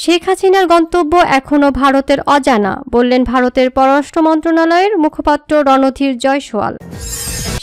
শেখ হাসিনার গন্তব্য এখনও ভারতের অজানা বললেন ভারতের পররাষ্ট্র মন্ত্রণালয়ের মুখপাত্র রণধীর জয়সওয়াল।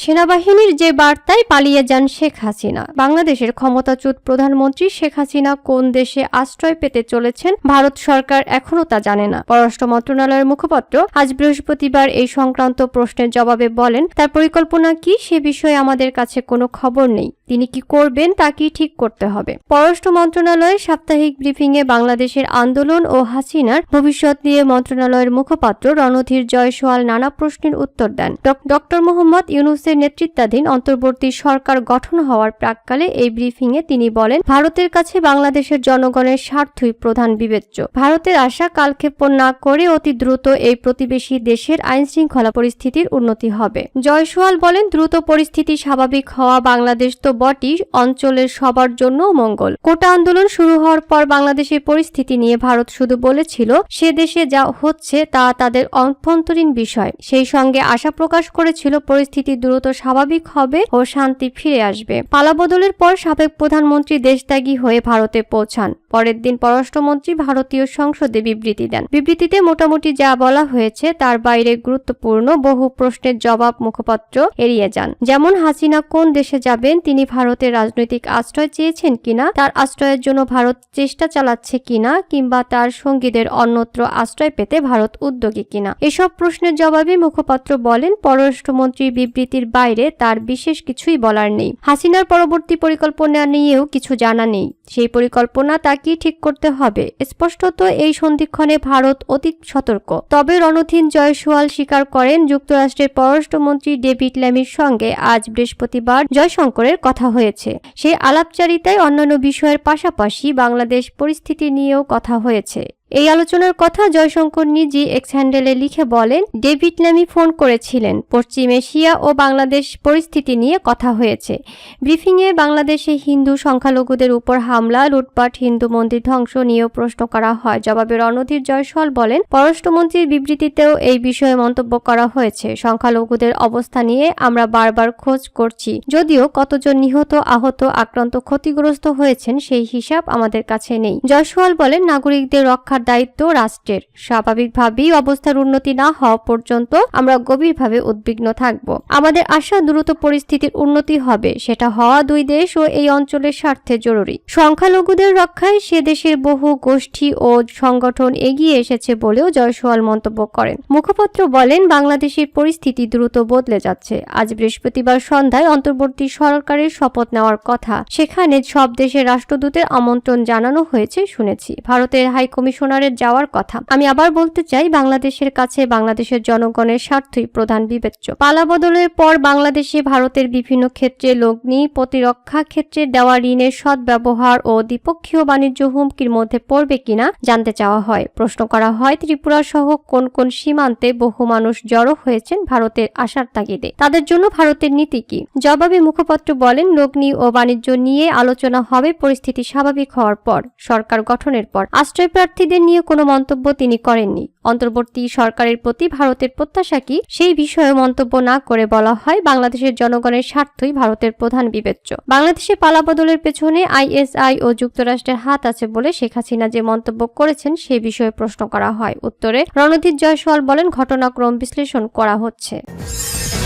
সেনাবাহিনীর যে বার্তায় পালিয়ে যান শেখ হাসিনা, বাংলাদেশের ক্ষমতাচ্যুত প্রধানমন্ত্রী শেখ হাসিনা কোন দেশে আশ্রয় পেতে চলেছেন ভারত সরকার এখনও তা জানে না। পররাষ্ট্র মন্ত্রণালয়ের মুখপাত্র আজ বৃহস্পতিবার এই সংক্রান্ত প্রশ্নের জবাবে বলেন, তার পরিকল্পনা কি সে বিষয়ে আমাদের কাছে কোনো খবর নেই। তিনি কি করবেন তা কি ঠিক করতে হবে? পররাষ্ট্র মন্ত্রণালয়ের সাপ্তাহিক ব্রিফিংয়ে বাংলাদেশের আন্দোলন ও হাসিনার ভবিষ্যৎ নিয়ে মন্ত্রণালয়ের মুখপাত্র রণধীর জয়সওয়াল নানা প্রশ্নের উত্তর দেন। ডক্টর মোহাম্মদ ইউনুসের নেতৃত্বাধীন অন্তর্বর্তী সরকার গঠন হওয়ার প্রাককালে এই ব্রিফিংয়ে তিনি বলেন, ভারতের কাছে বাংলাদেশের জনগণের স্বার্থই প্রধান বিবেচ্য। ভারতের আশা কালক্ষেপণ না করে অতি দ্রুত এই প্রতিবেশী দেশের আইন শৃঙ্খলা পরিস্থিতির উন্নতি হবে। জয়সওয়াল বলেন, দ্রুত পরিস্থিতি স্বাভাবিক হওয়া বাংলাদেশ তো বটি অঞ্চলের সবার জন্য মঙ্গল। কোটা আন্দোলন শুরু হওয়ার পর বাংলাদেশের পরিস্থিতি নিয়ে ভারত শুধু বলেছিল, সে দেশে যা হচ্ছে তা তাদের অভ্যন্তরীণ বিষয়। সেই সঙ্গে আশা প্রকাশ করেছিল, পরিস্থিতি দ্রুত স্বাভাবিক হবে ও শান্তি ফিরে আসবে। পালাবদলের পর সাবেক প্রধানমন্ত্রী দেশত্যাগী হয়ে ভারতে পৌঁছান। পরের দিন পররাষ্ট্রমন্ত্রী ভারতীয় সংসদে বিবৃতি দেন। বিবৃতিতে মোটামুটি যা বলা হয়েছে তার বাইরে গুরুত্বপূর্ণ বহু প্রশ্নের জবাব মুখপাত্র এড়িয়ে যান। যেমন, হাসিনা কোন দেশে যাবেন, তিনি ভারতের রাজনৈতিক আশ্রয় চেয়েছেন কিনা, তার আশ্রয়ের জন্য ভারত চেষ্টা চালাচ্ছে কিনা, কিংবা তার সঙ্গীদের অন্যত্র আশ্রয় পেতে ভারত উদ্যোগী কিনা। এসব প্রশ্নের জবাবে মুখপাত্র বলেন, পররাষ্ট্রমন্ত্রীর বিবৃতির বাইরে তার বিশেষ কিছুই বলার নেই। হাসিনার পরবর্তী পরিকল্পনা নিয়েও কিছু জানা নেই। সেই পরিকল্পনা তা কি ঠিক করতে হবে। স্পষ্টত এই সন্ধিক্ষণে ভারত অতি সতর্ক। তবে রণধীন জয়সওয়াল স্বীকার করেন, যুক্তরাষ্ট্রের পররাষ্ট্রমন্ত্রী ডেভিড ল্যামির সঙ্গে আজ বৃহস্পতিবার জয়শঙ্করের কথা হয়েছে। সেই আলাপচারিতায় অন্যান্য বিষয়ের পাশাপাশি বাংলাদেশ পরিস্থিতি নিয়েও কথা হয়েছে। এই আলোচনার কথা জয়শঙ্কর নিজে এক্স হ্যান্ডেলে লিখে বলেন, ডেভিড ল্যামি ফোন করেছিলেন। পশ্চিম এশিয়া ও বাংলাদেশ পরিস্থিতি নিয়ে কথা হয়েছে। ব্রিফিংয়ে বাংলাদেশে হিন্দু সংখ্যালঘুদের উপর হামলা, লুটপাট, হিন্দু মন্দির ধ্বংস নিয়েও প্রশ্ন করা হয়। জবাবে রণধীর জয়সওয়াল বলেন, পররাষ্ট্রমন্ত্রীর বিবৃতিতেও এই বিষয়ে মন্তব্য করা হয়েছে। সংখ্যালঘুদের অবস্থা নিয়ে আমরা বারবার খোঁজ করছি। যদিও কতজন নিহত, আহত, আক্রান্ত ক্ষতিগ্রস্ত হয়েছেন সেই হিসাব আমাদের কাছে নেই। জয়সওয়াল বলেন, নাগরিকদের রক্ষা রাখার দায়িত্ব রাষ্ট্রের। স্বাভাবিকভাবেই অবস্থার উন্নতি না হওয়া পর্যন্ত আমরা গভীরভাবে উদ্বিগ্ন থাকব। আমাদের আশা দ্রুত পরিস্থিতির উন্নতি হবে। সেটা হওয়া দুই দেশ ও এই অঞ্চলের স্বার্থে জরুরি। সংখ্যালঘুদের রক্ষায় সে দেশের বহু গোষ্ঠী ও সংগঠন এগিয়ে এসেছে বলেও জয়সওয়াল মন্তব্য করেন। মুখপাত্র বলেন, বাংলাদেশের পরিস্থিতি দ্রুত বদলে যাচ্ছে। আজ বৃহস্পতিবার সন্ধ্যায় অন্তর্বর্তী সরকারের শপথ নেওয়ার কথা। সেখানে সব দেশের রাষ্ট্রদূতের আমন্ত্রণ জানানো হয়েছে, শুনেছি। ভারতের হাই কমিশন কমিশনারের যাওয়ার কথা। আমি আবার বলতে চাই, বাংলাদেশের কাছে বাংলাদেশের জনগণের স্বার্থই প্রধান বিবেচ্য। পালাবদলের পর বাংলাদেশে ভারতের বিভিন্ন ক্ষেত্রে লগ্নি, প্রতিরক্ষা ক্ষেত্রে দেওয়া ঋণের সদ্ব্যবহার ও দ্বিপক্ষীয় বাণিজ্য হুমকির মধ্যে পড়বে কিনা জানতে চাওয়া হয়। প্রশ্ন করা হয়, ত্রিপুরা সহ কোন কোন সীমান্তে বহু মানুষ জড়ো হয়েছেন ভারতের আশার তাগিদে? তাদের জন্য ভারতের নীতি কি? জবাবে মুখপাত্র বলেন, লগ্নি ও বাণিজ্য নিয়ে আলোচনা হবে, পরিস্থিতি স্বাভাবিক হওয়ার পর, সরকার গঠনের পর। আশ্রয় প্রার্থীদের নিয়ে কোনো মন্তব্য তিনি করেননি। অন্তর্বর্তী সরকারের প্রতি ভারতের প্রত্যাশা কি? সেই বিষয়ে মন্তব্য না করে বলা হয় বাংলাদেশের জনগণের স্বার্থই ভারতের প্রধান বিবেচ্য। বাংলাদেশে পালাবদলের পেছনে আইএসআই ও যুক্তরাষ্ট্রের হাত আছে বলে শেখ হাসিনা যে মন্তব্য করেছেন সে বিষয়ে প্রশ্ন করা হয়। উত্তরে রণধীর জয়সওয়াল বলেন, ঘটনাক্রম বিশ্লেষণ করা হচ্ছে।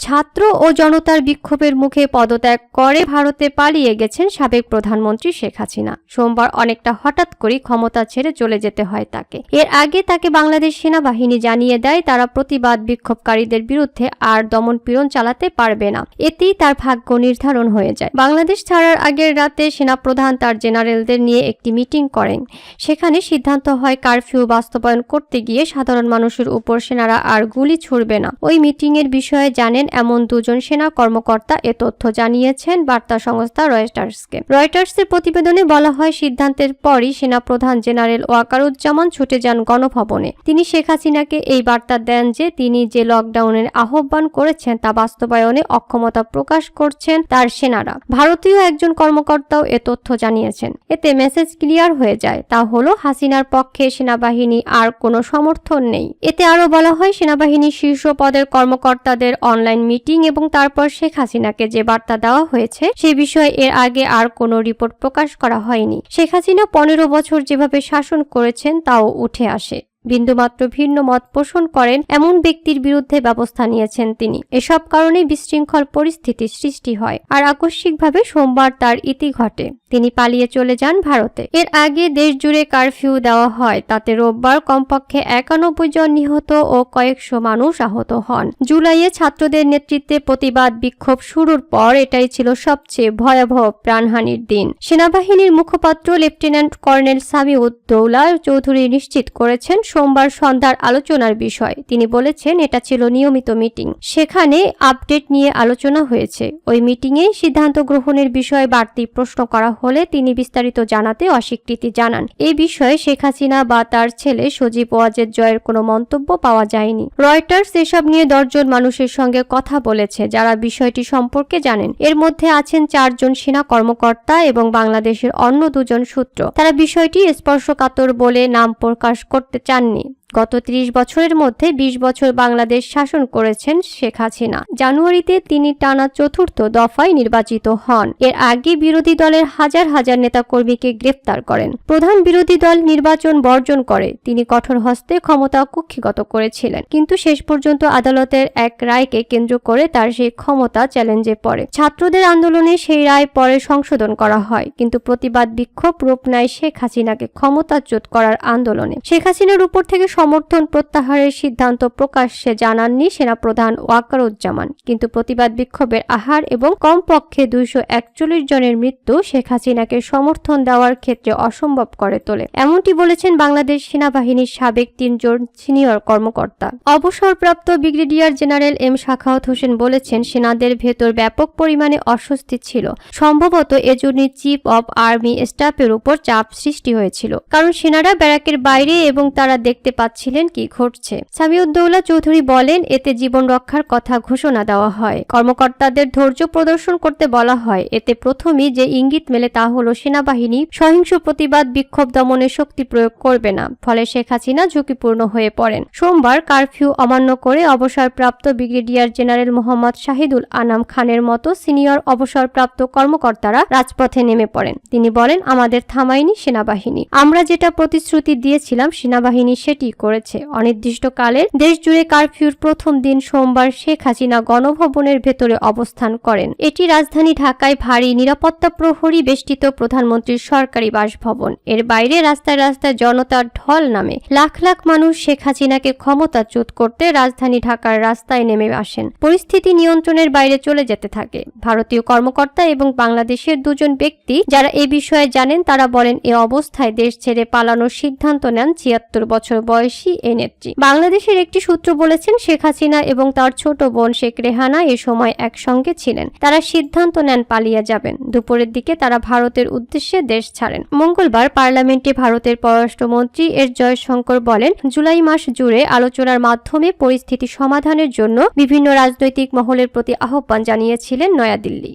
ছাত্র ও জনতার বিক্ষোভের মুখে পদত্যাগ করে ভারতে পালিয়ে গেছেন সাবেক প্রধানমন্ত্রী শেখ হাসিনা। সোমবার অনেকটা হঠাৎ করে ক্ষমতা ছেড়ে চলে যেতে হয় তাকে। এর আগে তাকে বাংলাদেশ সেনাবাহিনী জানিয়ে দেয়, তারা প্রতিবাদ বিক্ষোভকারীদের বিরুদ্ধে আর দমন পীড়ন চালাতে পারবে না। এতেই তার ভাগ্য নির্ধারণ হয়ে যায়। বাংলাদেশ ছাড়ার আগের রাতে সেনাপ্রধান তার জেনারেলদের নিয়ে একটি মিটিং করেন। সেখানে সিদ্ধান্ত হয়, কারফিউ বাস্তবায়ন করতে গিয়ে সাধারণ মানুষের উপর সেনারা আর গুলি ছুড়বে না। ওই মিটিং এর বিষয়ে জানেন এমন দুজন সেনা কর্মকর্তা এ তথ্য জানিয়েছেন বার্তা সংস্থা রয়টার্সকে। রয়টার্সের প্রতিবেদনে বলা হয়, সিদ্ধান্তের পরই সেনা প্রধান জেনারেল ওয়াকারুজ্জামান ছুটে যান গণভবনে। তিনি শেখ হাসিনাকে এই বার্তা দেন যে, তিনি যে লকডাউনের আহ্বান করেছেন তা বাস্তবায়নে অক্ষমতা প্রকাশ করছেন তার সেনারা। ভারতীয় একজন কর্মকর্তাও এ তথ্য জানিয়েছেন। এতে মেসেজ ক্লিয়ার হয়ে যায়। তা হলো, হাসিনার পক্ষে সেনাবাহিনী আর কোনো সমর্থন নেই। এতে আরও বলা হয়, সেনাবাহিনীর শীর্ষ পদের কর্মকর্তাদের অনলাইন মিটিং এবং তারপর শেখ হাসিনাকে যে বার্তা দেওয়া হয়েছে, সে বিষয়ে এর আগে আর কোনো রিপোর্ট প্রকাশ করা হয়নি। শেখ হাসিনা পনেরো বছর যেভাবে শাসন করেছেন, তাও উঠে আসে। বিন্দুমাত্র ভিন্ন মত পোষণ করেন এমন ব্যক্তির বিরুদ্ধে ব্যবস্থা নিয়েছেন তিনি। এসব কারণে বিশৃঙ্খল পরিস্থিতি সৃষ্টি হয়। আর আকস্মিকভাবে সোমবার তার ইতি ঘটে। তিনি পালিয়ে চলে যান ভারতে। এর আগে দেশ জুড়ে কারফিউ দেওয়া হয়, তাতে রোববার কমপক্ষে একানব্বই জন নিহত ও কয়েকশো মানুষ আহত হন। জুলাইয়ে ছাত্রদের নেতৃত্বে প্রতিবাদ বিক্ষোভ শুরুর পর এটাই ছিল সবচেয়ে ভয়াবহ প্রাণহানির দিন। সেনাবাহিনীর মুখপাত্র লেফটেন্যান্ট কর্নেল সামিউদ দৌলা চৌধুরী নিশ্চিত করেছেন সোমবার সন্ধ্যার আলোচনার বিষয়। তিনি বলেছেন, এটা ছিল নিয়মিত মিটিং। সেখানে আপডেট নিয়ে আলোচনা হয়েছে। ওই মিটিংয়ে সিদ্ধান্ত গ্রহণের বিষয়ে বাড়তি প্রশ্ন করা হলে তিনি বিস্তারিত জানাতে অস্বীকৃতি জানান। এই বিষয়ে শেখ হাসিনা বা তার ছেলে সজীব ওয়াজেদ জয়ের কোনো মন্তব্য পাওয়া যায়নি। রয়টার্স এসব নিয়ে দশজন মানুষের সঙ্গে কথা বলেছে যারা বিষয়টি সম্পর্কে জানেন। এর মধ্যে আছেন চারজন সেনা কর্মকর্তা এবং বাংলাদেশের অন্য দুজন সূত্র। তারা বিষয়টি স্পর্শকাতর বলে নাম প্রকাশ করতে চাননি। গত ত্রিশ বছরের মধ্যে ২০ বছর বাংলাদেশ শাসন করেছেন শেখ হাসিনা। জানুয়ারিতে তিনি টানা চতুর্থ দফায় নির্বাচিত হন। এর আগে বিরোধী দলের হাজার হাজার নেতাকর্মীকে গ্রেফতার করেন। প্রধান বিরোধী দল নির্বাচন বর্জন করে। তিনি কঠোর হস্তে ক্ষমতা কুক্ষিগত করেছিলেন। কিন্তু শেষ পর্যন্ত আদালতের এক রায়কে কেন্দ্র করে তার সেই ক্ষমতা চ্যালেঞ্জে পড়ে। ছাত্রদের আন্দোলনে সেই রায় পরে সংশোধন করা হয়। কিন্তু প্রতিবাদ বিক্ষোভ রূপ নেয় শেখ হাসিনাকে ক্ষমতাচ্যুত করার আন্দোলনে। শেখ হাসিনার উপর থেকে সমর্থন প্রত্যাহারের সিদ্ধান্ত প্রকাশ্যে জানাননি সেনাপ্রধান ওয়াকারুজ্জামান। কিন্তু প্রতিবাদ বিক্ষোভের আহার এবং কমপক্ষে দুইশো একচল্লিশ জনের মৃত্যু শেখ হাসিনাকে সমর্থন দেওয়ার ক্ষেত্রে অসম্ভব করে তোলে। এমনটি বলেছেন বাংলাদেশ সেনাবাহিনীর সাবেক তিনজন সিনিয়র কর্মকর্তা। অবসরপ্রাপ্ত brigadier general M Shakhawat Hossain বলেছেন, সেনাদের ভেতর ব্যাপক পরিমাণে অস্বস্তি ছিল। সম্ভবত এজন্যই চিফ অব আর্মি স্টাফের উপর চাপ সৃষ্টি হয়েছিল। কারণ সেনারা ব্যারাকের বাইরে এবং তারা দেখতে পাচ্ছিলেন কি ঘটছে? সামিউদ্দৌলা চৌধুরী বলেন, এতে জীবন রক্ষার কথা ঘোষণা দেওয়া হয়। কর্মকর্তাদের ধৈর্য প্রদর্শন করতে বলা হয়। এতে প্রথমেই যে ইঙ্গিত মেলে তা হলো, সেনাবাহিনী সহিংস প্রতিবাদ, বিক্ষোভ, দমনে শক্তি প্রয়োগ করবে না। ফলে শেখ হাসিনা ঝুঁকিপূর্ণ হয়ে পড়েন। সোমবার কারফিউ অমান্য করে অবসরপ্রাপ্ত ব্রিগেডিয়ার জেনারেল মোহাম্মদ শাহিদুল আনাম খানের মতো সিনিয়র অবসরপ্রাপ্ত কর্মকর্তারা রাজপথে নেমে পড়েন। তিনি বলেন, আমাদের থামায়নি সেনাবাহিনী। আমরা যেটা প্রতিশ্রুতি দিয়েছিলাম সেনাবাহিনী সেটি করেছে। অনির্দিষ্টকালের দেশ জুড়ে কারফিউর প্রথম দিন সোমবার শেখ হাসিনা গণভবনের ভেতরে অবস্থান করেন। এটি রাজধানী ঢাকায় ভারী নিরাপত্তা প্রহরী বেষ্টিত প্রধানমন্ত্রীর সরকারি বাসভবন। এর বাইরে রাস্তায় রাস্তায় জনতার ঢল নামে লাখ লাখ মানুষ শেখ হাসিনাকে ক্ষমতাচ্যুত করতে রাজধানী ঢাকার রাস্তায় নেমে আসেন। পরিস্থিতি নিয়ন্ত্রণের বাইরে চলে যেতে থাকে। ভারতীয় কর্মকর্তা এবং বাংলাদেশের দুজন ব্যক্তি যারা এ বিষয়ে জানেন তারা বলেন, এ অবস্থায় দেশ ছেড়ে পালানোর সিদ্ধান্ত নেন ছিয়াত্তর বছর বয়সী এই নেত্রী। বাংলাদেশের একটি সূত্র বলেছেন, শেখ হাসিনা এবং তার ছোট বোন শেখ রেহানা এ সময় একসঙ্গে ছিলেন। তারা সিদ্ধান্ত নেন পালিয়ে যাবেন। দুপুরের দিকে তারা ভারতের উদ্দেশ্যে দেশ ছাড়েন। মঙ্গলবার পার্লামেন্টে ভারতের পররাষ্ট্রমন্ত্রী এর জয়শঙ্কর বলেন, জুলাই মাস জুড়ে আলোচনার মাধ্যমে পরিস্থিতি সমাধানের জন্য বিভিন্ন রাজনৈতিক মহলের প্রতি আহ্বান জানিয়েছিলেন নয়াদিল্লি।